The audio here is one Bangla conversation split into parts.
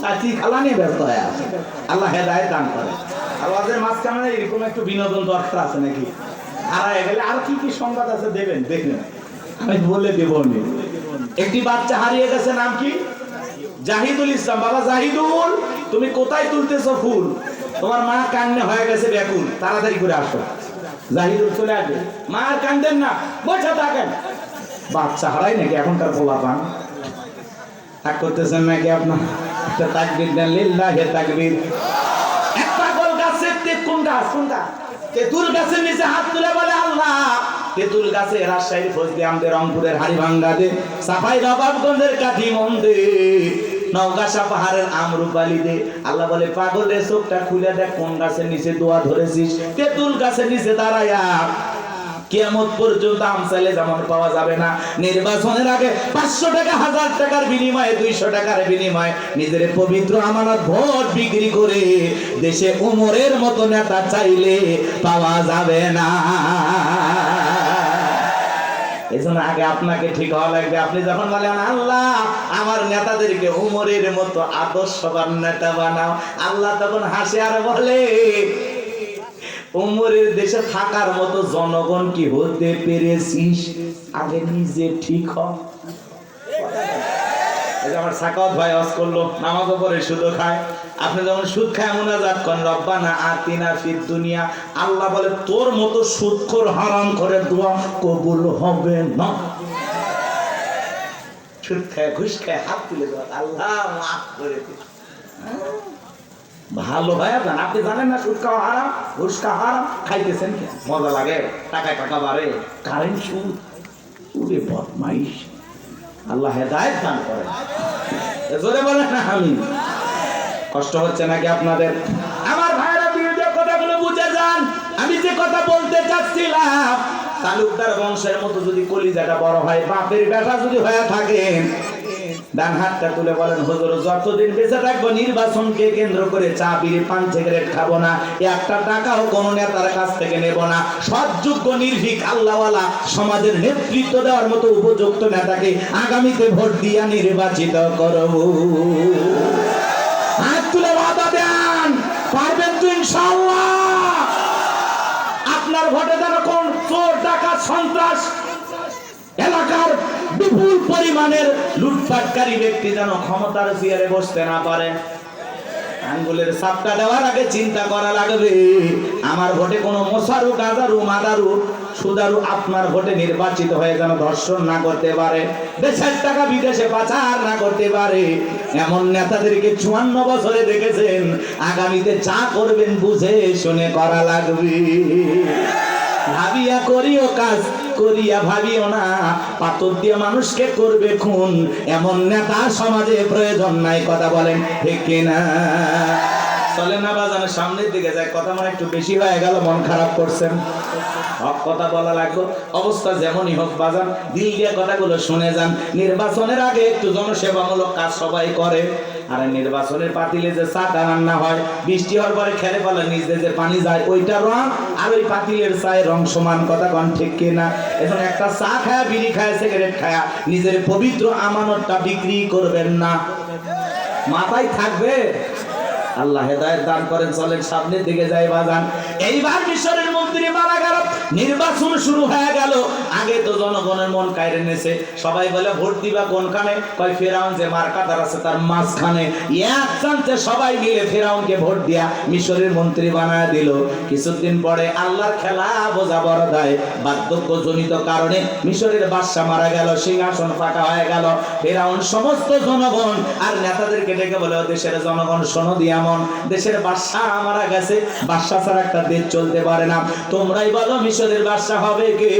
চাচি খালা নিয়ে ব্যস্ত হয়ে আছে। আল্লাহ হেদায়ত দান করে। আর ওদের মাঝখানে এরকম একটু বিনোদন দরকার আছে নাকি? হারায় গেলে আর কি কি সংবাদ আছে দেবেন, দেখবেন। আমি বলে দেব। একটি বাচ্চা হারিয়ে গেছে, নাম কি? জাহিদুল ইসলাম। বাবা জাহিদুল, তুমি কোথায় তুলতেছো ফুল? তোমার মা কান্নে হয়ে গেছে ব্যাকুল। তাড়াতাড়ি করে আসো। জাহিদুল চলে আসবে। মা আর কান্দেন না। বসে থাকেন। বাচ্চা হারাই নাকি এখনকার পোলা পান তাক করতেছেন নাকি আপনার? তাকবির দেন লিল্লাহে তাকবির। এক পাগল গাছের তে কোন গাছ? কোন গাছ? তেঁতুল গাছের নিচে হাত তুলে বলে আল্লাহ। তেঁতুল গাছে রাজশাহীর ফজলি আমাদের রংপুরের হাড়িভাঙ্গা দে সাফাই নবাবগঞ্জের কাঠি মন্দে নওগাছা পাহাড়ের আমরুপালি দে। আল্লাহ বলে পাগল রে চোখটা খুলে দেখ কোন গাছের নিচে দোয়া ধরেছিস। তেঁতুল গাছের নিচে দাঁড়ায়া কিয়ামত পর্যন্ত আমসালে যেমন পাওয়া যাবে না। নির্বাচনের আগে পাঁচশো টাকা, হাজার টাকার বিনিময়ে, দুইশো টাকার বিনিময়ে নিজের পবিত্র আমানত ভোট বিক্রি করে দেশে উমরের মতো নেতা চাইলে পাওয়া যাবে না। এই জন্য আগে আপনাকে ঠিক হওয়া লাগবে। আপনি যখন বলেন, আল্লাহ, আমার নেতাদেরকে উমরের মতো আদর্শবান নেতা বানাও, আল্লাহ তখন হাসে আর বলে উমরের দেশে থাকার মতো জনগণ কি হতে পেরেছিস? আগে নিজে ঠিক হ। আমার সাকাওয়াত ভাই অস করল, নামাজও পড়ে, সুদও খায়। আপনি যখন সুদ খায় মোনাজাত করেন, রব্বানা আতিনা ফিদ দুনিয়া। আল্লাহ বলে, তোর মতো সুদখোর হারাম করে দোয়া কবুল হবে না। সুদ খায়, ঘুষ খায়, হাত তুলে দেওয়া, আল্লাহ, মাফ করে দিন ভালো ভাইয়া জান আপনি জানেন না সুদ খাওয়া হারাম ঘুষ হারাম, খাইতেছেন কি মজা লাগে, টাকায় টাকা বাড়ে। কারেন্ট সুদ, উড়ে বদমাইশ। আল্লাহ হেদায়ত দান করে জোরে বলে না আমি কষ্ট হচ্ছে নাকি আপনাদের? আমার ভাইরা বিরুদ্ধে কথাগুলো বুঝে যান, আমি যে কথা বলতে চাচ্ছিলাম, তালুকদার বংশের মতো যদি কলিজাটা বড় হয়, বাপের বেটা যদি হয়ে থাকে ডান হাতটা তুলে বলেন, হুজুর, যতদিন বেঁচে থাকব, নির্বাচনকে কেন্দ্র করে চা, বিড়ি, পান, সিগারেট খাব না। একটা টাকাও কোন নেতার কাছ থেকে নেব না। সৎযোগ্য নির্ভীক, আল্লাহওয়ালা, সমাজের নেতৃত্ব দেওয়ার মতো উপযুক্ত নেতাকে আগামীতে ভোট দিয়া নির্বাচিত করব হাত তুলে বাধা দেন, পারবেন তো আপনার ভোটে যেন কোন চোর টাকা সন্ত্রাস পরিমাণের লুটপাটকারী ব্যক্তি যেন ক্ষমতার চেয়ারে বসতে না পারে। আঙ্গুলের সাপটা দেওয়ার আগে চিন্তা করা লাগবে, আমার ভোটে কোনো মশারু গাজারু, মাদারু, সুদারু আপনার ভোটে নির্বাচিত হয়ে যেন ধর্ষণ না করতে পারে, দেশের টাকা বিদেশে পাচার না করতে পারে। এমন নেতাদেরকে চুয়ান্ন বছরে দেখেছেন, আগামীতে যা করবেন বুঝে শুনে করা লাগবে। ভাবিয়া করিও কাজ করিয়া ভাবিও না, পাথর দিয়ে মানুষকে করবে খুন। এমন নেতা সমাজে প্রয়োজন নাই, কথা বলেন ঠিক না সামনের দিকে কথা মানে একটু বেশি হয়ে গেল, মন খারাপ করছেন। কথা বলা অবস্থা যেমনই হোক বাজান, দিল কথাগুলো শুনে যান। নির্বাচনের আগে একটু জনসেবামূলক কাজ সবাই করে। আর নির্বাচনের পাতিলে যে চাটা রান্না হয়, বৃষ্টি হওয়ার পরে খেলে ফেলে নিজে যে পানি যায়, ওইটা রং, আর ওই পাতিলের চায় রং সমান, কথা কন ঠিক কিনা? এখন একটা চা খায়া, বিড়ি খায়, সিগারেট খায়া, নিজের পবিত্র আমানতটা বিক্রি করবেন না। মাথায় থাকবে? আল্লাহ হেদায়েত দান করেন, চলেন সামনের দিকে যাই, বাজান। এইবার মিশরের মন্ত্রী মারা গেল, নির্বাচন শুরু হয়ে গেল। আগে তো জনগণের মন কায়রে নেছে। সবাই বলে, ভোট দিবা কোনখানে কয়, ফেরাউন যে মার্কাদার আছে তার মাঝখানে। এক চান্সে সবাই মিলে ফেরাউনকে ভোট দিয়া মিশরের মন্ত্রী বানায় দিল। কিছুদিন পরে আল্লাহর খেলা বোঝা বড় দেয়। বার্ধক্য জনিত কারণে মিশরের বাদশা মারা গেল, সিংহাসন ফাঁকা হয়ে গেল। ফেরাউন সমস্ত জনগণ আর নেতাদেরকে ডেকে বলে দেশের জনগণ, শোনো দিয়ামন দেশের বাদশা মারা গেছে। বাদশা ছাড়া একটা দেশ চলতে পারে না। তোমরাই বলো মিশরের বাদশা হবে কে?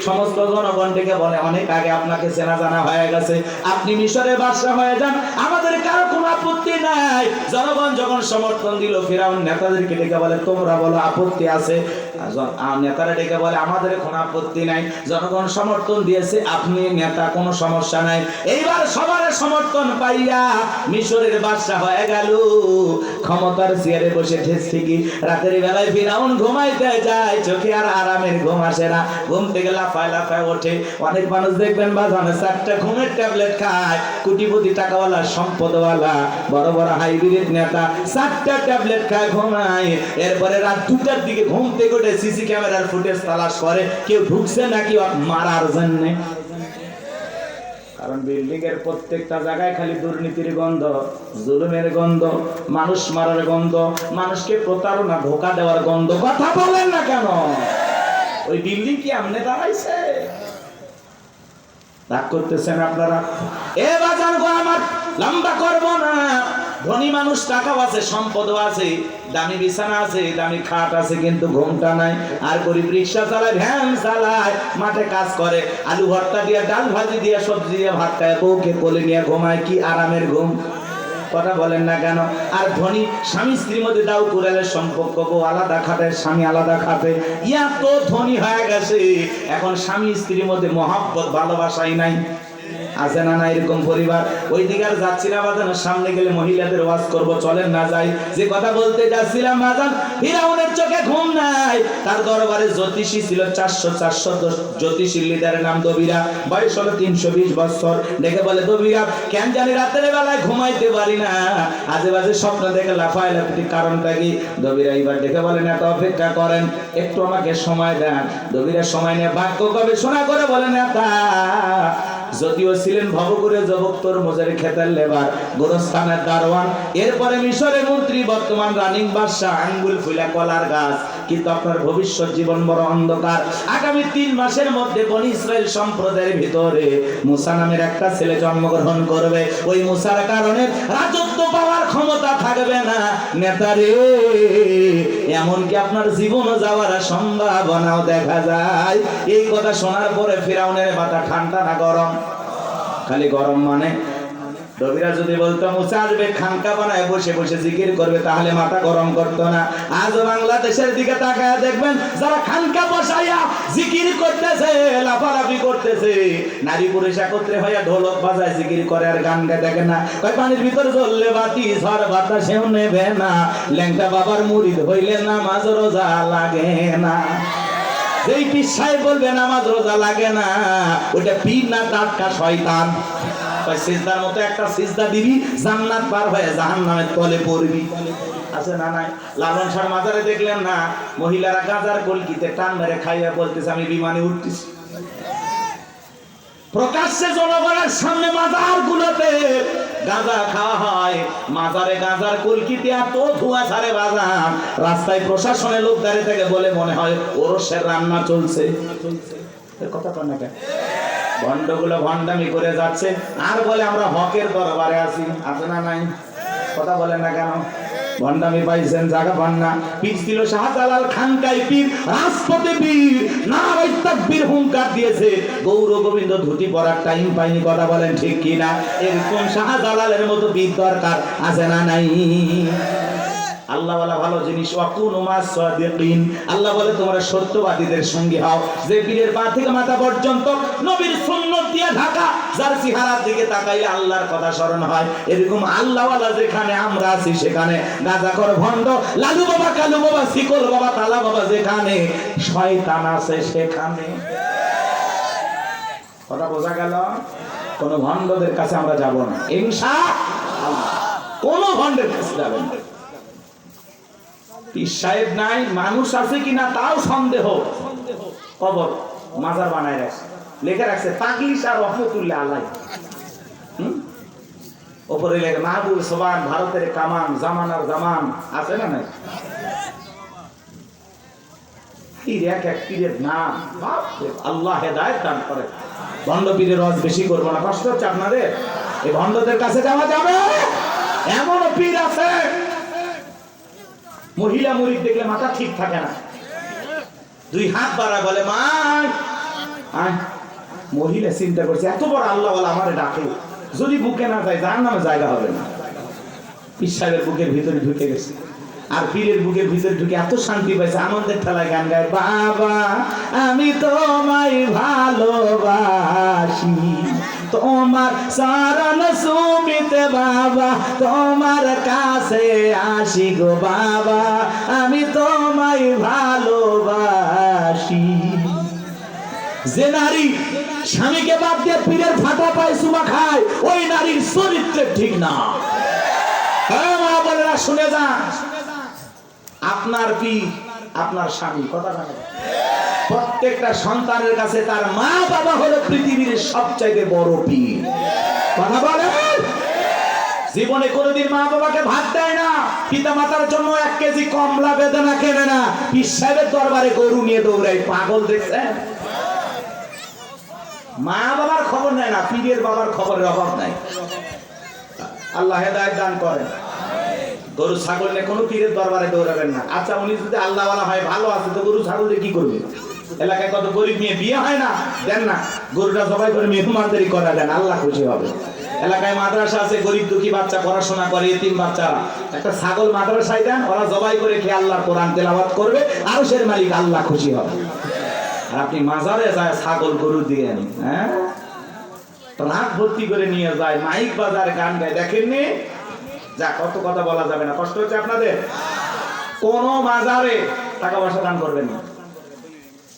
সমস্ত জনগণ বলে, অনেক আগে আপনাকে চেনা জানা হয়ে গেছে। আপনি মিশরের বাদশা হয়ে যান। আমাদের কারও কোনো আপত্তি নাই। জনগণ যখন সমর্থন দিল, ফেরাউন নেতাদেরকে ডেকে বলে, তোমরা বলো আপত্তি আছে? নেতারা ডেকে বলে, আমাদের আপত্তি নাই। জনগণ সমর্থন দিয়েছে, আপনি নেতা সমস্যা নাই। এইবার সবার সমর্থন পাইয়া মিশরের বাদশা হয়ে গেল। ক্ষমতার চেয়ারে বসে রাতের বেলায় ফিরাউন ঘুমাইতে যায়, চোখে আর আরামের ঘুম আসে না। ঘুম থেকে লাফায় লাফায় ওঠে। অনেক মানুষ দেখবেন বাজানে চারটা ঘুমের ট্যাবলেট খায়। কোটিপতি টাকাওয়ালা, সম্পদওয়ালা, বড় বড় হাইব্রিড নেতা, চারটা ট্যাবলেট খায়, ঘুমায়। এরপরে রাত দুটার দিকে ঘুম থেকে সিসি ক্যামেরার ফুটেজ তালাশ করে। কেউ ঢুকছে নাকি মারার জন্যে? কারণ বিল্ডিং এর প্রত্যেকটা জায়গায় খালি দুর্নীতির গন্ধ, জুলুমের গন্ধ, মানুষ মারার গন্ধ, মানুষকে প্রতারণা, ধোকা দেওয়ার গন্ধ। কথা বলেন না কেন? ওই বিল্ডিং কি আমনে দাঁড়াইছে? রাগ করতেছেন আপনারা? এ বাজার গো আমার, লম্বা করব না। ধনী মানুষ টাকাও আছে, সম্পদও আছে, দামি বিছানা আছে, দামি খাট আছে, কিন্তু ঘুমটা নাই। আর গরিব রিক্সা চালায়, ভ্যান চালায়, মাঠে কাজ করে। আলু ভর্তা দিয়ে, ডাল ভাজি দিয়ে, সবজি দিয়ে ভাত খায়, বউকে কোলে নিয়ে ঘুমায়, কি আরামের ঘুম। কথা বলেন না কেন? আর ধনী স্বামী স্ত্রীর মধ্যে দাও কুড়ালের সম্পর্ক বউ আলাদা খাতে স্বামী আলাদা খাতে ইয়া তো ধনী হয়ে গেছে, এখন স্বামী স্ত্রীর মধ্যে মহাব্বত, ভালোবাসাই নাই। আছে না না এরকম পরিবার? ওই দিকে আর যাচ্ছিলাম বাজানের সামনে গেলে মহিলাদের ওয়াজ করব, চলেন না যাই। যে কথা বলতে যাচ্ছিলাম বাজান ফিরাউনের চোখে ঘুম নাই। তার দরবারে জ্যোতিষী ছিল চারশো চারশো জ্যোতিষী লিডারের নাম দবিরা। বয়স হলো তিনশো বিশ বছর। দেখে বলে, দবিরা, কেন জানি রাতের বেলায় ঘুমাইতে পারি না। আজে বাজে স্বপ্ন দেখে লাফায় লাফিটি কারণটা কি? দবিরা এইবার দেখে বলেন এত অপেক্ষা করেন, একটু আমাকে সময় দেন। দবিরা সময় নিয়ে বাক্য কবে গবেষণা করে বলেন এতা যদিও ছিলেন ভবগুরে জবক তরমুজের খেতার লেবার গোরস্থানের দারোয়ান। এরপরে মিশরে মন্ত্রী, বর্তমান রানিং বাদশাহ আঙ্গুল ফুলা কলার গাছ। কিন্তু আপনার ভবিষ্যৎ জীবন বড় অন্ধকার। আগামী তিন মাসের মধ্যে বনি ইসরায়েল সম্প্রদায়ের ভিতরে মুসা নামের একটা ছেলে জন্মগ্রহণ করবে। ওই মুসার কারণে রাজত্ব পাওয়ার ক্ষমতা থাকবে না। নেতারে এমনকি আপনার জীবনও যাওয়ার সম্ভাবনাও দেখা যায়। এই কথা শোনার পরে ফিরাউনের মাথা ঠান্ডা না গরম। খালি গরম মানে? রবিরা যদি বলতো, মুসা আসবে খানকা বানায়, বসে বসে জিকির করবে, তাহলে মাথা গরম করতো না। আজ বাংলাদেশের দিকে তাকায় দেখবেন, যারা খানকা বসাইয়া জিকির করতেছে, লাফালাফি করতেছে, নারী পুরুষ একত্রে হইয়া ঢোলক বাজায়, জিকির করে আর গান গায় দেখে না। কয়, পানির ভিতর জ্বললে বাতি, ঝড় বাতাসেও নেবে না। ল্যাংটা বাবার মুড়িদ হইলে না নামাজ রোজা লাগে না। যেই পীর সাহেব বলবে, নামাজ রোজা লাগে না ওটা পীর না টাটকা শয়তান। সিজদার মতো একটা সিজদা দিবি, জান্নাত পার হয়ে জাহান্নামের তলে পড়বি। আছে না নাই? লালন শাহ মাজারে দেখলেন না, মহিলারা গাজার কলকিতে টান মেরে খাইয়া বলতেছে, আমি বিমানে উঠতেছি। প্রকাশ্যে জনগণের সামনে মাজার গুলোতে গাঁজা খাওয়া হয়। মাজারে গাঁজার কলকিতে এত ধোঁয়া ছাড়ে বাজার রাস্তায় প্রশাসনের লোক দাঁড়িয়ে থেকে বলে মনে হয় ওরসের রান্না চলছে। কথা না? ভণ্ডগুলো ভণ্ডামি করে যাচ্ছে। আর বলে আমরা হকের দরবারে আছি। আছে না নাই? কথা বলেন না কেন? ভণ্ডামি পাইছেন জায়গা পান না পীর ছিল শাহজালাল খানকাই পীর, রাজপথে পীর নারাই তাকবীর হুঙ্কার দিয়েছে। গৌর গোবিন্দ ধুতি পরার টাইম পাইনি, কথা বলেন ঠিক কিনা? এরকম শাহজালালের মতো বীর দরকার আছে না নাই? আল্লাহ বলা ভালো জিনিস আল্লাহ বলে তোমরা সত্যবাদীদের সঙ্গে হও। যে বীরের পা থেকে মাথা পর্যন্ত নবীর সুন্নত দিয়ে ঢাকা, যার চেহারার দিকে তাকাইলে আল্লাহর কথা স্মরণ হয়। এরকম আল্লাহওয়ালা যেখানে, আমরা আছি সেখানে। গাজাকর ভণ্ড, লালু বাবা, কালু বাবা, শিকল বাবা, তালা বাবা যেখানে, শয়তান আছে সেখানে। কথা বোঝা গেল? কোন ভণ্ডদের কাছে আমরা যাব না। ইনশা কোন ভণ্ডের কাছে যাবেন না। পীর সাহেব নাই, মানুষ আছে কিনা তাও সন্দেহ। কবর, মাজার বানায় রাখছে। লেখা রাখছে পাগলিশ আর রহমতুল্লাহ ওপরে লেখে সোবান, ভারতের কামান জামান। আছে না নাই? পীর এক এক পীরের নাম আল্লাহ হেদায়ত দান করে। ভণ্ড পীরের রস বেশি করব না, কষ্ট হচ্ছে আপনাদের? এই ভণ্ডদের কাছে যাওয়া যাবে? এমনও পীর আছে মহিলা মুরিদ দেখলে মাথা ঠিক থাকে না। দুই হাত বাড়া বলে, মা মহিলা চিন্তা করছে, এত বড় আল্লাহ আমারে ডাকে। যদি বুকে না যায় যার নামে জায়গা হবে না। ঈশ্বরের বুকের ভিতরে ঢুকে গেছে। আর পীরের বুকের ভিতরে ঢুকে এত শান্তি পাইছে, আনন্দের ঠেলায় গান গায়, বাবা, আমি তোমায় ভালোবাসি। তোমার সারণ সুমিতে বাবা, তোমার কাছে আসি গো বাবা, আমি তোমায় ভালোবাসি। যে নারী স্বামীকে বাদ দিয়ে পীরের ফাটা পায় সুমা খায়, ওই নারীর চরিত্র ঠিক না। হ্যাঁ শুনে যান। আপনার পীর আপনার স্বামী, কথা প্রত্যেকটা সন্তানের কাছে তার মা বাবা হলো পৃথিবীর সবচাইতে বড় পীর। কথা বলেন? জীবনে কোনোদিন মা বাবাকে ভাত দেয় না। পিতা মাতার জন্য এক কেজি কমলা বেদনা কেনে না। পীর দরবারে গরু নিয়ে দৌড়ায় পাগল দেখছেন? মা বাবার খবর নেয় না, পীরের বাবার খবরের অভাব নাই। আল্লাহ হেদায়ত দান করেন। গরু, ছাগল নিয়ে কোনো পীরের দরবারে দৌড়াবেন না। আচ্ছা উনি যদি আল্লাহ হয়, ভালো আছে, তো গরু, ছাগল কি করবে? এলাকায় কত গরিব নিয়ে বিয়ে হয় না? দেন না। গরুটা সবাই করে মেহমানদারি করা দেন, আল্লাহ খুশি হবে। এলাকায় মাদ্রাসা আছে, গরিব দুঃখী বাচ্চা পড়াশোনা করে তিন বাচ্চারা একটা ছাগল মাদ্রাসায় দেন, ওরা জবাই করে খেয়ে আল্লাহ কোরআন তেলাওয়াত করবে আরও সের মালিক আল্লাহ খুশি হবে। আর আপনি মাজারে যায়, ছাগল গরু দিয়ে আনি হ্যাঁ? ট্রাক ভর্তি করে নিয়ে যায়, মাইক বাজার গান গায়, দেখেননি? যা, কত কথা বলা যাবে না। কষ্ট হচ্ছে আপনাদের? কোন মাজারে টাকা পয়সা দান করবেন না।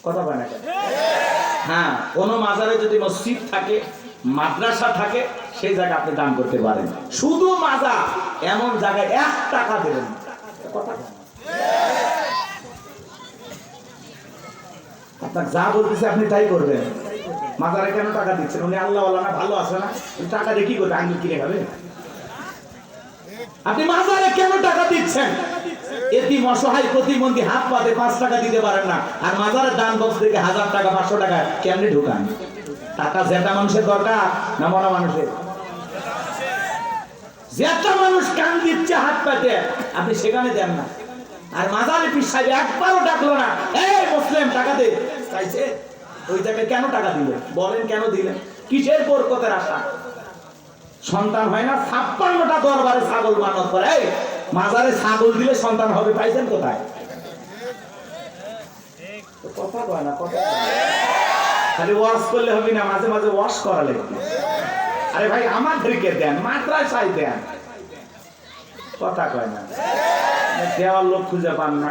কথা বলে না হ্যাঁ কোন মাজারে যদি মসজিদ থাকে, মাদ্রাসা থাকে, সেই জায়গায় আপনি দান করতে পারেন। শুধু মাজার, এমন জায়গায় এক টাকা দেবেন আপনার যা বলতেছে আপনি তাই করবেন। মাজারে কেন টাকা দিচ্ছেন? উনি আল্লাহ না, ভালো আছে না? টাকা দিয়ে কি করবে? আঙ্গুল কিনে খাবে? আপনি মাজারে কেন টাকা দিচ্ছেন? এটি অসহায় প্রতিবন্ধী হাত পাতে পাঁচ টাকা দিতে পারেন না। আর মাজারের দান বক্স থেকে হাজার টাকা, পাঁচশো টাকা কেমনি ঢুকান? টাকা জেতা মানুষের দরকার না মরা মানুষের? জেতা মানুষ কান দিচ্ছে হাত পাতে, আপনি সেখানে দেন না। আর মাজারে পিসাবে একবারও ডাকলো না, এই মুসলিম, টাকা দে। চাইছে ওই জায়গায় কেন টাকা দিলেন? বলেন কেন দিলেন? কিসের বরকতের আশা? সন্তান হয় না ছাপ্পান্নটা দরবারে ছাগল মানত করে। এই, মাজারে ছাগল দিলে সন্তান হবে পাইছেন কোথায়? কথা কয় না কথা খালি ওয়াশ করলে হবে না মাঝে মাঝে ওয়াশ করা লাগবে আরে ভাই আমাদেরকে দেন মাত্রায় সাই দেন। কথা কয় না। দেওয়ার লোক খুঁজে পান না।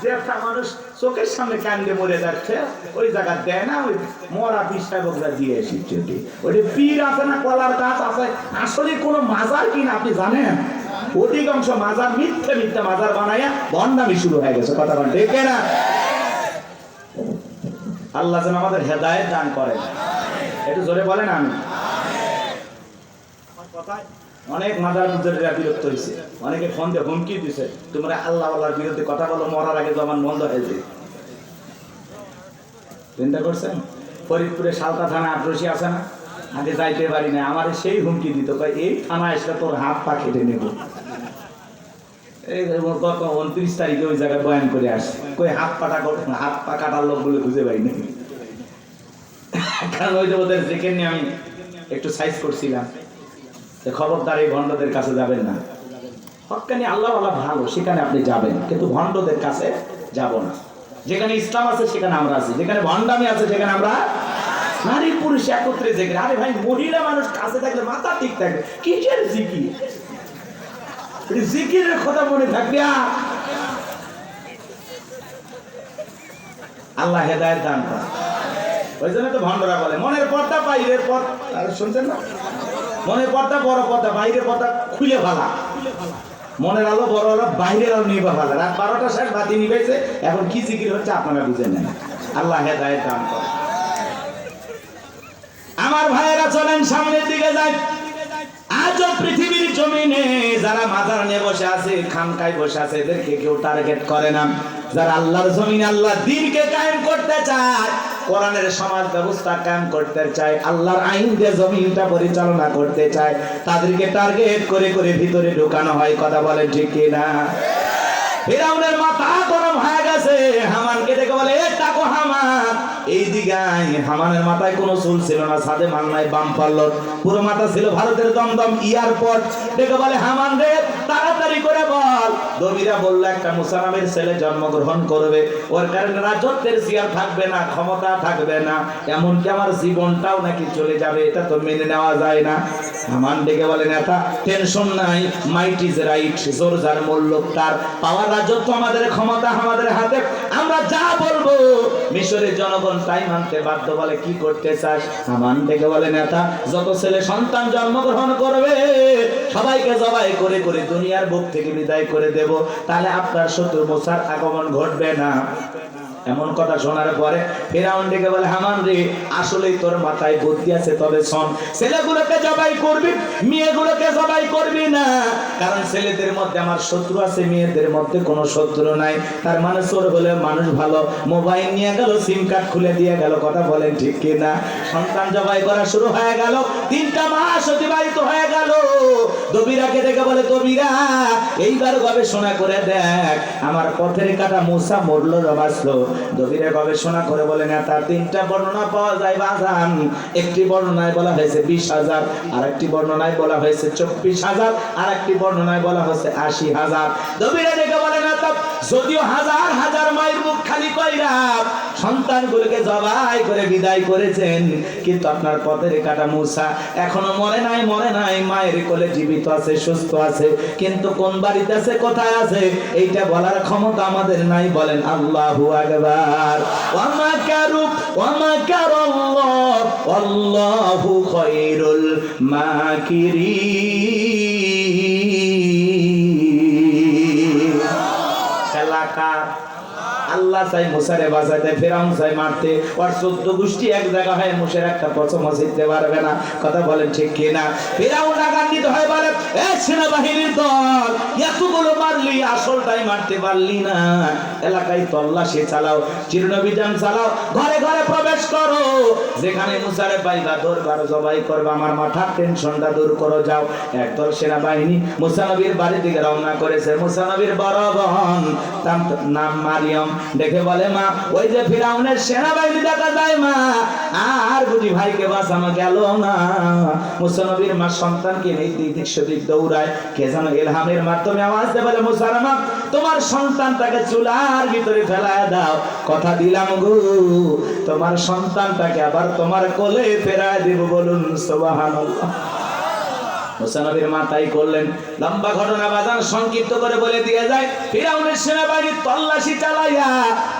যে একটা মানুষ চোখের সামনে কান্দে মরে যাচ্ছে, ওই জায়গা দেয় না, ওই মরা পিসায় দিয়ে এসেছে ওই পীর আছে না, কলার গাছ আছে, আসলে কোনো মাজার কিনা আপনি জানেন? অধিকাংশ মাজার মিথ্যে মিথ্যে মাজার বানাইয়া বন্ডামি শুরু হয়ে গেছে, কথা ঠিক না আল্লাহ যেন আমাদের হেদায়েত দান করেন। একটু জোরে বলেন আমি অনেক মাদার মুজারিরা বিরক্ত হয়েছে অনেকে ফোন দিয়ে হুমকি দিছে, তোমরা আল্লাহ আল্লাহর বিরুদ্ধে কথা বলো, মরার আগে জমান বন্ধ হয়েছে চিন্তা করছেন? ফরিদপুরে সালতা থানা আটরসি আছে না? আগে যাইতে পারি না আমার সেই হুমকি দিত এই থানা এসে তোর হাত পা কেটে নেব। এই গত উনত্রিশ তারিখে ওই জায়গায় বয়ান করে আসছে। কই হাত পাটা হাত পা কাটার লোক বলে খুঁজে পাইনি। কারণ ওই যে ওদের দেখে নিয়ে আমি একটু সাইজ করছিলাম। খবরদার এই ভণ্ডদের কাছে যাবেন না। হকানি আল্লাহ আল্লাহ ভালো, সেখানে আপনি যাবেন। কিন্তু ভণ্ডদের কাছে যাব না। যেখানে ইসলাম আছে, সেখানে আমরা আছি। যেখানে ভণ্ডামি আছে, সেখানে আমরা নারী পুরুষ একত্রে যেখানে আরে ভাই, মহিলা মানুষ কাছে থাকলে মাথা ঠিক থাকবে কিসের জিকির? জিকিরের কথা মনে থাকবে আল্লাহ হেদায়ত দান করে। ওই জন্য তো ভণ্ডরা বলে, মনের পর্দা বাইরের পর আরে শুনছেন না? মনের পর্দা, বড় পর্দা, বাইরের পর্দা খুলে ভালা মনের আলো, বড় আলো, বাইরের আলো নিবা ভালা রাত বারোটা শেষ, বাতি নিবেছে এখন কি জিকির হচ্ছে আপনারা বুঝে নেন আল্লাহ হেদায়ত দান করে আমার ভাইয়েরা চলেন সামনের দিকে যায় আজও পৃথিবীর জমিনে যারা মাজার নিয়ে বসে আছে, খানকায় বসে আছে, এদেরকে কেউ টার্গেট করে না। যারা আল্লাহর জমিন আল্লাহ দিনকে কায়েম করতে চায়, কোরআনের সমাজ ব্যবস্থা কায়েম করতে চায়, আল্লাহর আইন দিয়ে জমিনটা পরিচালনা করতে চায়, তাদেরকে টার্গেট করে করে ভিতরে ঢোকানো হয়, কথা বলেন ঠিক কিনা? ফেরাউনের মাথা গরম হয়ে গেছে, হামানকে দেখে বলে, এ এই ছিল জন্মগ্রহণ করবে। ওর কারণে রাজত্বের থাকবে না, ক্ষমতা থাকবে না। এমনকি আমার জীবনটাও নাকি চলে যাবে, এটা তো মেনে নেওয়া যায় না। হামান ডেকে বলে, নেতা টেনশন নাই মাইট ইজ রাইট জোর যার মূল্য তার পাওয়ার রাজত্ব আমাদের ক্ষমতা আমাদের হাতে। আমরা যা বলব, মিশরের জনগণ তাই মানতে বাধ্য বলে, কি করতে চাস? আমান থেকে বলে, নেতা, যত ছেলে সন্তান জন্মগ্রহণ করবে, সবাইকে জবাই করে করে দুনিয়ার বুক থেকে বিদায় করে দেব। তাহলে আপনার শত্রু মোসার আগমন ঘটবে না। এমন কথা শোনার পরে ফেরাউন ডেকে বলে, হামান রে, আসলেই তোর মাথায় বুদ্ধি আছে, তবে শোন, ছেলেগুলোকে জবাই করবি, মেয়েগুলোকে জবাই করবি না। কারণ ছেলেদের মধ্যে আমার শত্রু আছে, মেয়েদের মধ্যে কোনো শত্রু নাই। তার মানে চোর হলে মানুষ ভালো। মোবাইল নিয়ে গেল, সিম কার্ড খুলে দিয়ে গেল, কথা বলেন ঠিক কি না? সন্তান জবাই করা শুরু হয়ে গেল, তিনটা মাস অতিবাহিত হয়ে গেল। দবিরাকে ডেকে বলে, দবিরা, এইবার গবেষণা করে দেখ, আমার পথের কাটা মুসা মরলো বাঁচলো দবিরে গবেষণা করে বলে না তার তিনটা বর্ণনা পাওয়া যায় বাজান। একটি বর্ণনায় বলা হয়েছে বিশ হাজার আর একটি বর্ণনায় বলা হয়েছে চব্বিশ হাজার আর একটি বর্ণনায় বলা হয়েছে আশি হাজার। দবিরে ডেকে বলে না তা যদিও হাজার হাজার মায়ের মুখ খালি কইরা সন্তানগুলোকে জবাই করে বিদায় করেছেন, কিন্তু আপনার পথের কাটা মুসা এখনও মরে নাই মরে নাই। মায়ের কোলে জীবিত আছে, সুস্থ আছে, কিন্তু কোন বাড়িতে আছে, কোথায় আছে? এইটা বলার ক্ষমতা আমাদের নাই। বলেন, আল্লাহু আকবার। ওয়া মাকারু ওয়া মাকারাল্লাহ আল্লাহু খায়রুল মাকিরিন আল্লাহ চাই মুসারে বাঁচাইতে ফেরাউন চাই মারতে। ওর চোদ্দ গোষ্ঠী এক জায়গা হয় মুসের একটা পছন্দ জিততে পারবে না। কথা বলেন ঠিক কিনা? ফেরাউন রাগান্বিত হয় বলে, এ সেনাবাহিনীর দল, এতগুলো মারলি, আসলটাই মারতে পারলি না। এলাকায় তল্লাশি চালাও চিরনবিধান চালাও, ঘরে ঘরে প্রবেশ করো। যেখানে মুসারে পাইবা, দরবার জবাই করবা। আমার মাথার টেনশনটা দূর করো, যাও। একদল সেনাবাহিনী মুসানবীর বাড়ি থেকে রওনা করেছে। মুসানবীর বড় বহন নাম মারিয়ম। দেখে বলে মা, ওই যে ফিরাউনের সেনাবাহিনী দেখা যায় মা, আর বুঝি ভাইকে বাঁচানো গেল না মুসানবীর মা সন্তানকে এই দিক দিক সেদিক দৌড়ায়, কে যেন এলহামের মাধ্যমে আওয়াজ দেয় বলে, মুসারামা, তোমার সন্তানটাকে চুলার ভিতরে ফেলায় দাও। কথা দিলাম গো, তোমার সন্তানটাকে আবার তোমার কোলে ফেরায় দেব বলুন, সুবহানাল্লাহ। মুসানবীর মাথায় করলেন। লম্বা ঘটনা বাজান সংক্ষিপ্ত করে বলে দিয়ে যায়, ফিরাউনের সেনাবাহিনী তল্লাশি চালাইয়া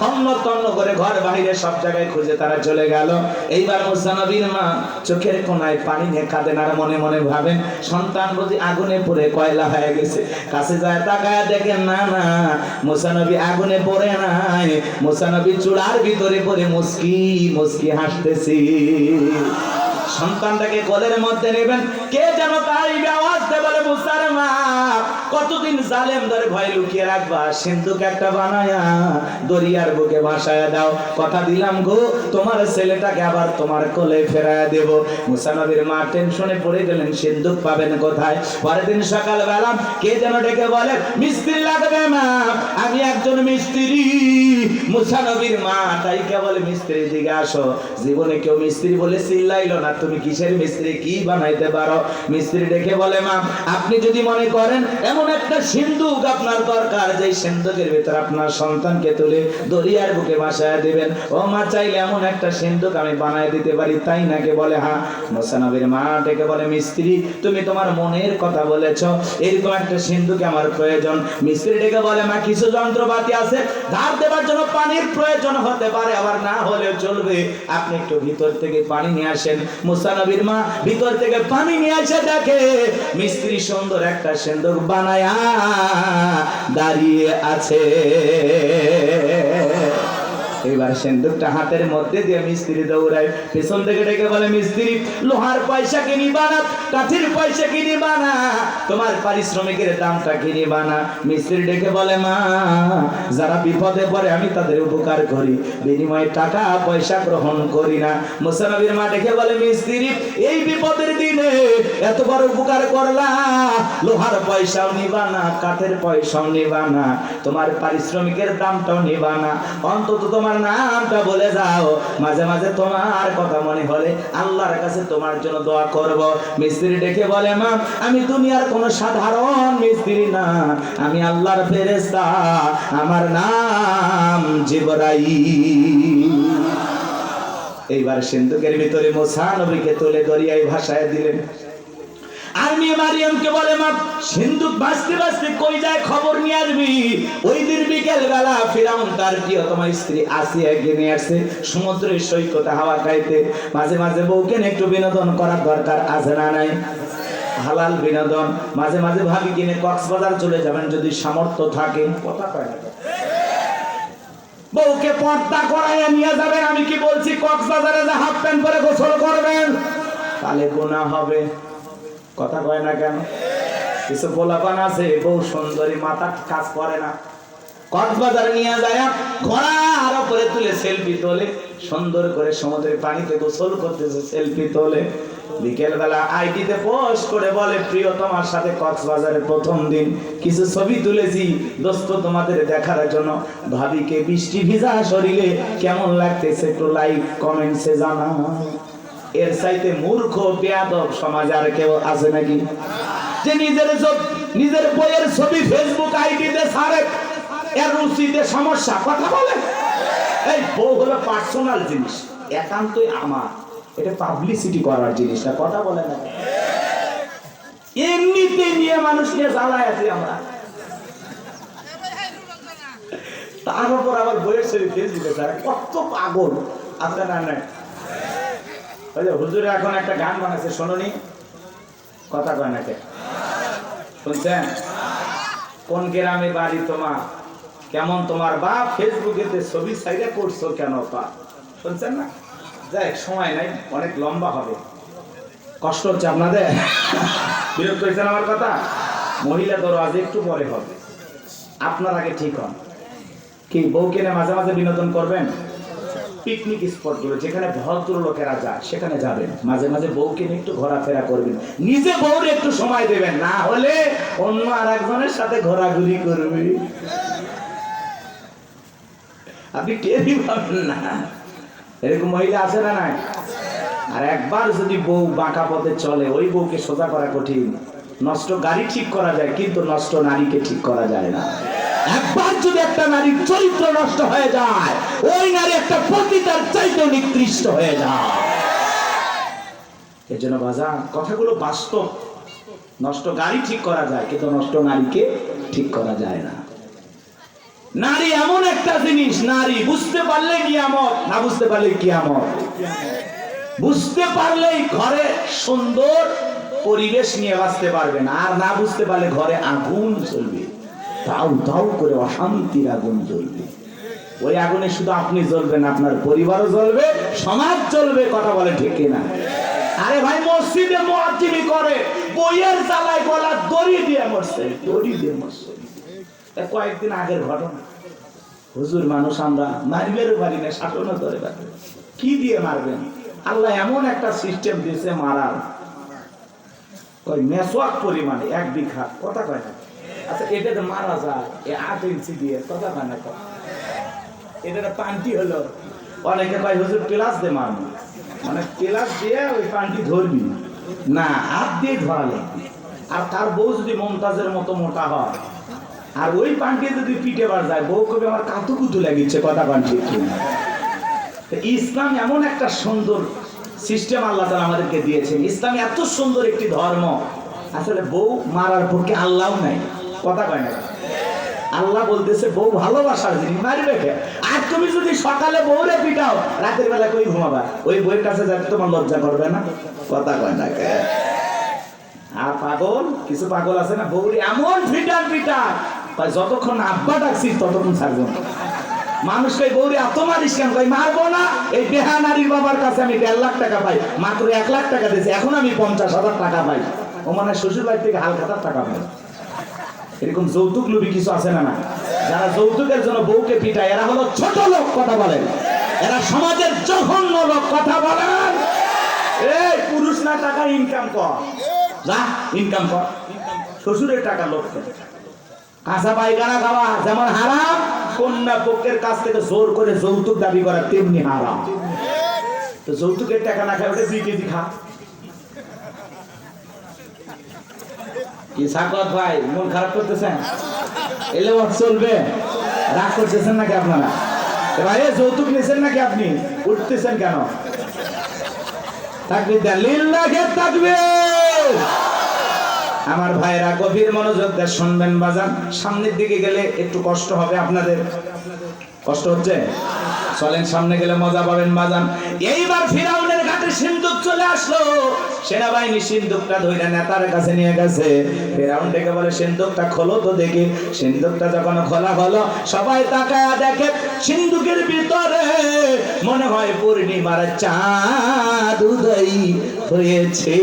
তন্ন তন্ন করে ঘর বাইরে সব জায়গায় খুঁজে তারা চলে গেল। এইবার মুসানবীর মা চোখের কোনায় পানি নিয়ে কাঁদেন আর মনে মনে ভাবেন, সন্তান বুঝি আগুনে পড়ে কয়লা হয়ে গেছে। কাছে যায়, তাকায় দেখেন, না না, মুসানবী আগুনে পড়ে নাই। মুসানবী চূড়ার ভিতরে পড়ে মুস্কি মুস্কি হাসতেছি। সন্তানটাকে কোলের মধ্যে নেবেন। কে যেন তাই আওয়াজ দেবেন বলে মা কতদিন জালেম ধরে ভয় লুকিয়ে রাখবা? সিন্ধুক একটা বানায়া দরিয়ার বুকে ভাসায় দাও। কথা দিলাম গো, তোমার ছেলেটাকে আবার তোমার কোলে ফেরায় দেব। মুসানবীর মা টেনশনে পড়ে গেলেন, সিন্ধুক পাবেন কোথায়? পরের দিন সকালবেলা কে যেন ডেকে বলে মিস্ত্রি লাগবে না আমি একজন মিস্ত্রি। মুসানবীর মা তাই কেবল মিস্ত্রি দিকে আসো। জীবনে কেউ মিস্ত্রি বলে চিল্লাইলো না, তুমি কিসের মিস্ত্রি, কি বানাইতে পারো? মিস্ত্রি ডেকে বলে, মা, আপনি যদি মনে করেন এমন একটা সিন্ধুক আপনার দরকার যে সিন্ধুকের ভিতর আপনার সন্তানকে তুলে দরিয়ার বুকে বাসায় দিবেন। ও মা, চাইলে এমন একটা সিন্ধুক আমি বানায় দিতে পারি, তাই নাকি বলে হ্যাঁ মোসানবীর মা, ডেকে বলে, মিস্ত্রি, তুমি তোমার মনের কথা বলেছ, এরকম একটা সিন্ধুকে আমার প্রয়োজন। মিস্ত্রি ডেকে বলে, মা, কিছু যন্ত্রপাতি আছে, ধার দেবার জন্য পানির প্রয়োজন হতে পারে, আবার না হলেও চলবে। আপনি একটু ভিতর থেকে পানি নিয়ে আসেন। মুসানবীর মা ভিতর থেকে পানি নিয়ে আসে দেখে, মিস্ত্রি সুন্দর একটা সিন্ধুক বানায়া দাঁড়িয়ে আছে। এবার সিন্দুকটা হাতের মধ্যে দিয়ে মিস্ত্রি দৌড়ায়, পেছন থেকে ডেকে বলে, মিস্ত্রি, লোহার পয়সা কিনি বানা, কাঠের পয়সা কিনি বানা, তোমার পারিশ্রমিকের দামটা কিনি বানা। মিস্ত্রি ডেকে বলে, মা, যারা বিপদে পড়ে, আমি তাদের উপকার করি, বিনিময়ে টাকা, পয়সা গ্রহণ করি না। মুসানবীর মা ডেকে বলে, মিস্ত্রি, এই বিপদের দিনে এত বড় উপকার করলা, লোহার পয়সাও নিবা না, কাঠের পয়সাও নিবা না, তোমার পারিশ্রমিকের দামটাও নিবা না। অন্তত তোমার আমার নামটা বলে যাও। মাঝে মাঝে তোমার কথা মনে হলে আল্লাহর কাছে তোমার জন্য দোয়া করব। মিস্ত্রি ডেকে বলে, মা, আমি দুনিয়ার কোনো সাধারণ মিস্ত্রি না। আমি আল্লাহর ফেরেশতা। আমার নাম জিবরাই এইবার সিন্ধুকের ভিতরে মোসা নবীকে তুলে দরিয়ায় ভাষায় দিলেন আর মেয়ে মারিয়ামকে বলে, মা, সিন্ধুক বাঁচতে বাঁচতে কই যায় খবর নিয়ে আসবি? ওই দিন বিকেল বেলা ফিরাউন তার প্রিয়তমা স্ত্রী আসিয়াকে নিয়ে আসছে সমুদ্রের সৈকতে হাওয়া খাইতে। মাঝে মাঝে বউকে একটু বিনোদন করার দরকার আছে না নাই? হালাল বিনোদন। মাঝে মাঝে ভাবি কিনে কক্সবাজার চলে যাবেন যদি সামর্থ্য থাকে। কথা কয় না। বউকে পর্দা করাইয়া নিয়ে যাবেন, আমি কি বলছি, কক্সবাজারে যে হাফ প্যান্ট পরে গোসল করবেন? তাহলে গুণা হবে। কথা কয় না কেন? কিছু গোলাপান আছে, বউ সুন্দরী, মাথা কাজ করে না। কক্সবাজার নিয়ে যায়, ঘোড়ার উপরে তুলে সেলফি তোলে। সুন্দর করে সমুদ্রের পানিতে গোসল করতেছে সেলফি তোলে। বিকেলবেলা আইডিতে পোস্ট করে বলে, প্রিয়, তোমার সাথে কক্সবাজারের প্রথম দিন। কিছু ছবি তুলেছি, দোস্ত, তোমাদের দেখার জন্য। ভাবিকে বৃষ্টি ভিজা শরীরে কেমন লাগতেছে একটু লাইক কমেন্টসে জানা এর চাইতে মূর্খ, বেয়াদব সমাজ আর কেউ আছে নাকি? যে নিজের নিজের বইয়ের ছবি ফেসবুক আইডিতে সারে, এর রুচিতে সমস্যা, কথা বলে? এই বউ হলো পার্সোনাল জিনিস, একান্তই আমার। এটা পাবলিসিটি করার জিনিস না, কথা বলে না। এমনিতে নিয়ে মানুষকে জ্বালায় আছি আমরা। তার উপর আবার বইয়ের ছবি ফেসবুকে ছাড়ে কত পাগল। আপনারা না ওই যে হুজুরে এখন একটা গান বানাইছে শোনি কথা কয় না কে? শুনছেন? কোন গ্রামে বাড়ি তোমার? কেমন তোমার বাপ? ফেসবুকেতে ছবি সাইডে করছ কেন পা? শুনছেন না? যাই, সময় নাই, অনেক লম্বা হবে। কষ্ট হচ্ছে আপনাদের? বিরক্ত হয়েছেন আমার কথা? মহিলা দরওয়াজ একটু পরে হবে। আপনার আগে ঠিক হন। কি বউ কিনে মাঝে মাঝে বিনোদন করবেন? পিকনিক স্পটগুলো, যেখানে ভদ্র লোকেরা যায়, সেখানে যাবেন। মাঝে মাঝে বউকে নিয়ে একটু ঘোরাফেরা করবেন। নিজে বউরে একটু সময় দেবেন, না হলে অন্য আর একজনের সাথে ঘোরাঘুরি করবে। আপনি টেরই পাবেন না। এরকম মহিলা আছে না নাই? আর একবার যদি বউ বাঁকা পথে চলে, ওই বউকে সোজা করা কঠিন। নষ্ট গাড়ি ঠিক করা যায়, কিন্তু নষ্ট নারীকে ঠিক করা যায় না। যদি একটা নারীর চরিত্র নষ্ট হয়ে যায়, ওই নারী একটা পতিতার চাইতেও নিকৃষ্ট হয়ে যায়। এর জন্য বাজার কথাগুলো বাস্তব। নষ্ট গাড়ি ঠিক করা যায়, কিন্তু নষ্ট নারীকে ঠিক করা যায় না। নারী এমন একটা জিনিস, নারী বুঝতে পারলে কিয়ামত, না বুঝতে পারলে কিয়ামত। বুঝতে পারলেই ঘরে সুন্দর পরিবেশ নিয়ে বাঁচতে পারবেন আর না বুঝতে পারলে ঘরে আগুন জ্বলবে। তাও তাও করে অশান্তির আগুন জ্বলবে। ওই আগুনে শুধু আপনি জ্বলবেন, আপনার পরিবারও জ্বলবে, সমাজ জ্বলবে, কথা বলে ঠিক না। আরে ভাই, মসজিদে মোয়াজ্জিমি করে, বইয়ের জ্বালায় গলা দড়ি দিয়ে মরছে, দড়ি দিয়ে মরছে। কয়েকদিন আগের ঘটনা। হুজুর, মানুষ আমরা মারবেরও পারি না, শাসনও ধরে পারি কি দিয়ে মারবেন? আল্লাহ এমন একটা সিস্টেম দিয়েছে মারার। ওই মেসোয়াক পরিমাণে, এক বিঘা, কথা কয় না। আচ্ছা এটা তো মারা যায়। এ আট ইঞ্চি দিয়ে, কথা কয় না কথা এটা পান্টি হলো। অনেকে কয় হুজুর প্লাস দিয়ে মারবো মানে প্লাস দিয়ে ওই পান্টি ধরবি না। হাত দিয়ে ধরা লাগবে। আর তার বউ যদি মমতাজের মতো মোটা হয়, আর ওই পান্টি যদি পিঠে বার যায়, বউ কবে আমার কাতুকুতু লাগিচ্ছে কথা পান্টি ইসলাম এমন একটা সুন্দর সিস্টেম আল্লাহ তালা আমাদেরকে দিয়েছেন। ইসলাম এত সুন্দর একটি ধর্ম। আসলে বউ মারার পক্ষে আল্লাহ নাই। কথা কয় না। আল্লাহ বলতেছে, বউ ভালোবাসার জিনিস, মারবে কে? আর তুমি যদি সকালে বউরে পিটাও, রাতের বেলা কই ঘুমাবা? ওই বউয়ের কাছে যাতে তোমার লজ্জা করবে না। কথা কয় না কে? আর পাগল? কিছু পাগল আছে না? বউরি এমন ফিটার কয়, যতক্ষণ আব্বা ডাকছি, ততক্ষণ ছাড়বো না। মানুষকে বৌরি এত মারিস কেন? কই মারবো না। এই বেহা নারীর বাবার কাছে আমি দেড় লাখ টাকা পাই, মাত্র এক লাখ টাকা দিয়েছি। এখন আমি পঞ্চাশ হাজার টাকা পাই। ও মানে শ্বশুর বাড়ি থেকে হালখাতার টাকা পাই এরকম যৌতুক লোভী কিছু আছে না না? যারা যৌতুকের জন্য বউকে পিটায়, এরা হলো ছোট লোক কথা বলেন এরা সমাজের জঘন্য লোক কথা বলেন এই, পুরুষ না, টাকা ইনকাম কর। যা ইনকাম কর। শ্বশুরের টাকা লোক কাঁচা পায়খানা খাওয়া, যেমন হারাম, কন্যা পক্ষের কাছ থেকে জোর করে যৌতুক দাবি করা তেমনি হারাম। যৌতুকের টাকা না খায়, ওটা দুই কেজি খা। আমার ভাইরা গভীর মনোযোগ দিয়ে শুনবেন বাজান। সামনের দিকে গেলে একটু কষ্ট হবে আপনাদের। কষ্ট হচ্ছে? চলেন, সামনে গেলে মজা পাবেন বাজান। এইবার ঘাটে সিন্ধুক চলে আসলো। সেনাবাহিনী সিন্ধুকটা ধরে নেতার কাছে নিয়ে গেছে। ফেরাউন ডেকে বলে, সিন্ধুকটা খোলো তো দেখি। সিন্ধুকটা যখন খোলা হলো, সবাই তাকায়া দেখে সিন্ধুকের ভিতরে মনে হয় পূর্ণিমার চাঁদ উদয় হয়েছে।